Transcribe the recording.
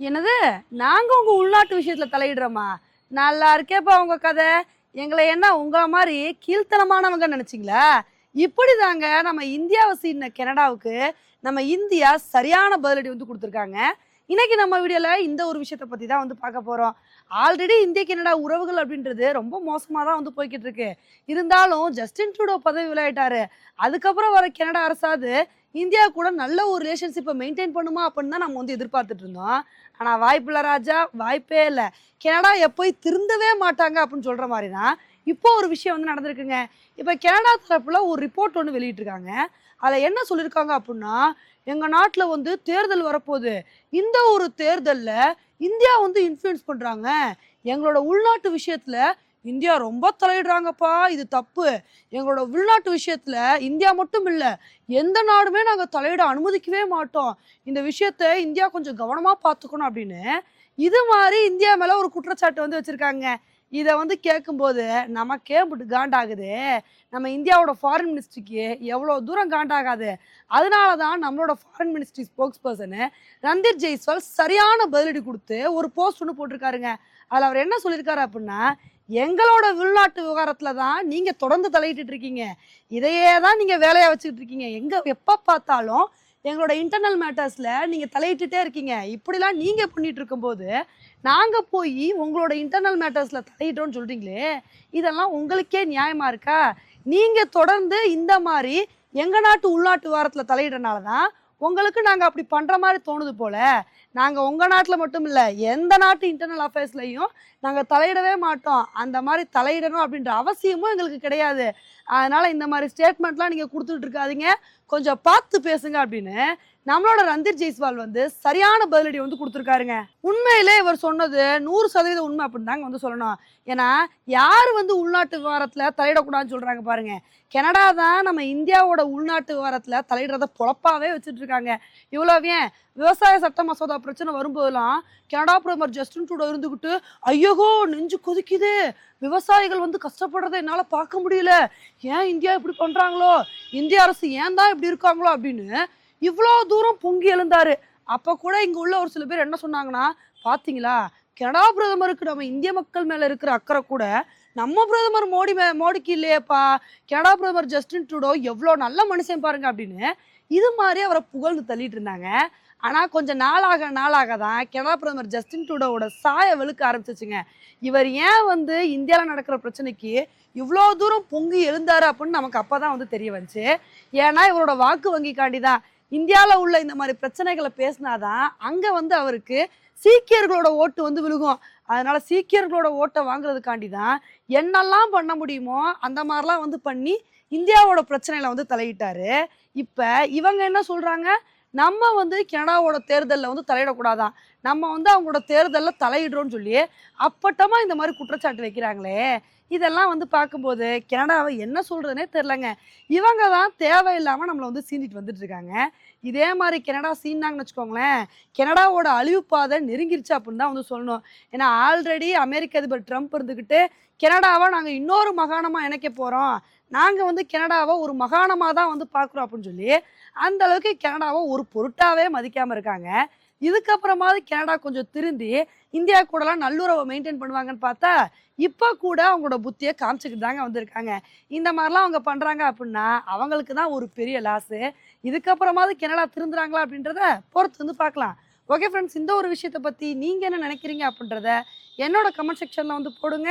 என்னது? நாங்க உங்க உள்நாட்டு விஷயத்துல தலையிடுறோமா? நல்லா இருக்கேப்பா உங்க கதை. எங்களை என்ன உங்களை மாதிரி கீழ்த்தனமானவங்க நினைச்சிங்களா? இப்படிதாங்க நம்ம இந்தியாவை சீன கனடாவுக்கு நம்ம இந்தியா சரியான பதிலடி வந்து கொடுத்துருக்காங்க. இன்னைக்கு நம்ம வீடியோல இந்த ஒரு விஷயத்த பத்தி தான் வந்து பார்க்க போறோம். ஆல்ரெடி இந்திய கனடா உறவுகள் அப்படின்றது ரொம்ப மோசமா தான் வந்து போய்கிட்டு இருக்கு. இருந்தாலும் ஜஸ்டின் ட்ரூடோ பதவி விளையாட்டாரு அதுக்கப்புறம் வர கனடா அரசாது இந்தியா கூட நல்ல ஒரு ரிலேஷன்ஷிப்பை மெயின்டைன் பண்ணுமா அப்படின்னு தான் நம்ம வந்து எதிர்பார்த்துட்டு இருந்தோம். ஆனால் வாய்ப்பு இல்லை ராஜா. வாய்ப்பே இல்லை. கனடா எப்போய் திருந்தவே மாட்டாங்க அப்படின்னு சொல்கிற மாதிரி தான் இப்போ ஒரு விஷயம் வந்து நடந்திருக்குங்க. இப்போ கனடா தரப்பில் ஒரு ரிப்போர்ட் ஒன்று வெளியிட்டிருக்காங்க. அதில் என்ன சொல்லியிருக்காங்க அப்படின்னா எங்கள் நாட்டில் வந்து தேர்தல் வரப்போகுது. இந்த ஒரு தேர்தலில் இந்தியா வந்து இன்ஃப்ளூயன்ஸ் பண்ணுறாங்க எங்களோட உள்நாட்டு விஷயத்தில் இந்தியா ரொம்ப தலையிடுறாங்கப்பா இது தப்பு. எங்களோட உள்நாட்டு விஷயத்துல இந்தியா மட்டும் இல்லை எந்த நாடுமே நாங்கள் தலையிட அனுமதிக்கவே மாட்டோம். இந்த விஷயத்த இந்தியா கொஞ்சம் கவனமாக பார்த்துக்கணும் அப்படின்னு இது மாதிரி இந்தியா மேலே ஒரு குற்றச்சாட்டு வந்து வச்சுருக்காங்க. இதை வந்து கேட்கும்போது நமக்கே இப்படி காண்டாகுது. நம்ம இந்தியாவோட ஃபாரின் மினிஸ்ட்ரிக்கு எவ்வளோ தூரம் காண்டாகாது. அதனால தான் நம்மளோட foreign ministry spokesperson Randhir Jaiswal சரியான பதிலடி கொடுத்து ஒரு போஸ்ட் ஒன்று போட்டிருக்காருங்க. அதில் அவர் என்ன சொல்லியிருக்காரு அப்படின்னா எங்களோட உள்நாட்டு விவகாரத்தில் தான் நீங்கள் தொடர்ந்து தலையிட்டு இருக்கீங்க. இதையே தான் நீங்கள் வேலையாக வச்சுக்கிட்டு இருக்கீங்க. எங்கே எப்போ பார்த்தாலும் எங்களோட இன்டர்னல் மேட்டர்ஸில் நீங்கள் தலையிட்டுட்டே இருக்கீங்க. இப்படிலாம் நீங்கள் பண்ணிட்டு இருக்கும்போது நாங்கள் போய் உங்களோட இன்டர்னல் மேட்டர்ஸில் தலையிட்டோம்னு சொல்கிறீங்களே இதெல்லாம் உங்களுக்கே நியாயமாக இருக்கா? நீங்கள் தொடர்ந்து இந்த மாதிரி எங்கள் நாட்டு உள்நாட்டு வாரத்தில் தலையிடனால தான் உங்களுக்கு நாங்கள் அப்படி பண்ணுற மாதிரி தோணுது போல நாங்கள் உங்கள் நாட்டில் மட்டும் இல்லை எந்த நாட்டு இன்டர்னல் அஃபேர்ஸ்லையும் நாங்கள் தலையிடவே மாட்டோம். அந்த மாதிரி தலையிடணும் அப்படின்ற அவசியமும் எங்களுக்கு கிடையாது. அதனால் இந்த மாதிரி ஸ்டேட்மெண்ட்லாம் நீங்கள் கொடுத்துட்ருக்காதீங்க கொஞ்சம் பார்த்து பேசுங்க அப்படின்னு நம்மளோட ரந்தீர் ஜெய்ஸ்வால் வந்து சரியான பதிலடி வந்து கொடுத்துருக்காருங்க. உண்மையிலே இவர் சொன்னது நூறு சதவீதம் உண்மை அப்படின்னு தாங்க வந்து சொல்லணும். ஏன்னா யார் வந்து உள்நாட்டு விவகாரத்தில் தலையிடக்கூடாதுன்னு சொல்கிறாங்க பாருங்க. கனடா தான் நம்ம இந்தியாவோட உள்நாட்டு விவகாரத்தில் தலையிடுறத பொழப்பாவே வச்சுட்டு இருக்காங்க இவ்வளோவே ஏன்? விவசாய சட்ட மசோதா பிரச்சனை வரும்போதெல்லாம் கனடா பிரதமர் ஜஸ்டின் ட்ரூடோ இருந்துக்கிட்டு ஐயோகோ நெஞ்சு கொதிக்குது. விவசாயிகள் வந்து கஷ்டப்படுறதை என்னால் பார்க்க முடியல. ஏன் இந்தியா இப்படி பண்ணுறாங்களோ இந்திய அரசு ஏன் தான் இப்படி இருக்காங்களோ அப்படின்னு இவ்வளோ தூரம் பொங்கி எழுந்தாரு. அப்போ கூட இங்கே உள்ள ஒரு சில பேர் என்ன சொன்னாங்கன்னா பார்த்தீங்களா கனடா பிரதமருக்கு நம்ம இந்திய மக்கள் மேலே இருக்கிற அக்கறை கூட நம்ம பிரதமர் மோடி மே மோடிக்கு இல்லையேப்பா. கனடா பிரதமர் ஜஸ்டின் ட்ரூடோ எவ்வளோ நல்ல மனுஷன் பாருங்க அப்படின்னு இது மாதிரி அவரை புகழ்ந்து தள்ளிட்டு இருந்தாங்க. ஆனால் கொஞ்சம் நாளாக நாளாக தான் கனடா பிரதமர் ஜஸ்டின் ட்ரூடோவோட சாய வெளுக்க ஆரம்பிச்சிச்சுங்க. இவர் ஏன் வந்து இந்தியாவில் நடக்கிற பிரச்சனைக்கு இவ்வளோ தூரம் பொங்கி எழுந்தாரு அப்படின்னு நமக்கு அப்போ தான் வந்து தெரிய வந்துச்சு. ஏன்னா இவரோட வாக்கு வங்கிக்காண்டி தான். இந்தியாவில் உள்ள இந்த மாதிரி பிரச்சனைகளை பேசினாதான் அங்கே வந்து அவருக்கு சீக்கியர்களோட ஓட்டு வந்து விழுகும். அதனால சீக்கியர்களோட ஓட்டை வாங்குறதுக்காண்டி தான் என்னெல்லாம் பண்ண முடியுமோ அந்த மாதிரிலாம் வந்து பண்ணி இந்தியாவோட பிரச்சனையில வந்து தலையிட்டாரு. இப்போ இவங்க என்ன சொல்றாங்க? நம்ம வந்து கனடாவோட தேர்தலில் வந்து தலையிடக்கூடாதான். நம்ம வந்து அவங்களோட தேர்தலில் தலையிடுறோம்னு சொல்லி அப்பட்டமாக இந்த மாதிரி குற்றச்சாட்டு வைக்கிறாங்களே. இதெல்லாம் வந்து பார்க்கும்போது கனடாவை என்ன சொல்கிறதுனே தெரிலங்க இவங்க தான் தேவையில்லாமல் நம்மளை வந்து சீண்டிட்டு வந்துட்டு இருக்காங்க. இதே மாதிரி கனடா சீனாங்கன்னு வச்சுக்கோங்களேன் கனடாவோட அழிவு பாதை நெருங்கிருச்சு அப்படின்னு தான் வந்து சொல்லணும். ஏன்னா ஆல்ரெடி அமெரிக்க அதிபர் ட்ரம்ப் இருந்துக்கிட்டு கனடாவை நாங்கள் இன்னொரு மகாணமாக இணைக்க போகிறோம் நாங்கள் வந்து கனடாவை ஒரு மகாணமாக தான் வந்து பார்க்குறோம் அப்படின்னு சொல்லி அந்த அளவுக்கு கனடாவை ஒரு பொருட்டாவே மதிக்காமல் இருக்காங்க. இதுக்கப்புறமாவது கனடா கொஞ்சம் திருந்தி இந்தியா கூடலாம் நல்லுறவை மெயின்டைன் பண்ணுவாங்கன்னு பார்த்தா இப்போ கூட அவங்களோட புத்தியை காமிச்சிக்கிட்டு தாங்க வந்திருக்காங்க. இந்த மாதிரிலாம் அவங்க பண்ணுறாங்க அப்படின்னா அவங்களுக்கு தான் ஒரு பெரிய லாஸு இதுக்கப்புறமாவது கனடா திருந்துறாங்களா அப்படின்றத பொறுத்து வந்து பார்க்கலாம். ஓகே ஃப்ரெண்ட்ஸ் இந்த ஒரு விஷயத்தை பற்றி நீங்கள் என்ன நினைக்கிறீங்க அப்படின்றத என்னோட கமெண்ட் செக்ஷனில் வந்து போடுங்க.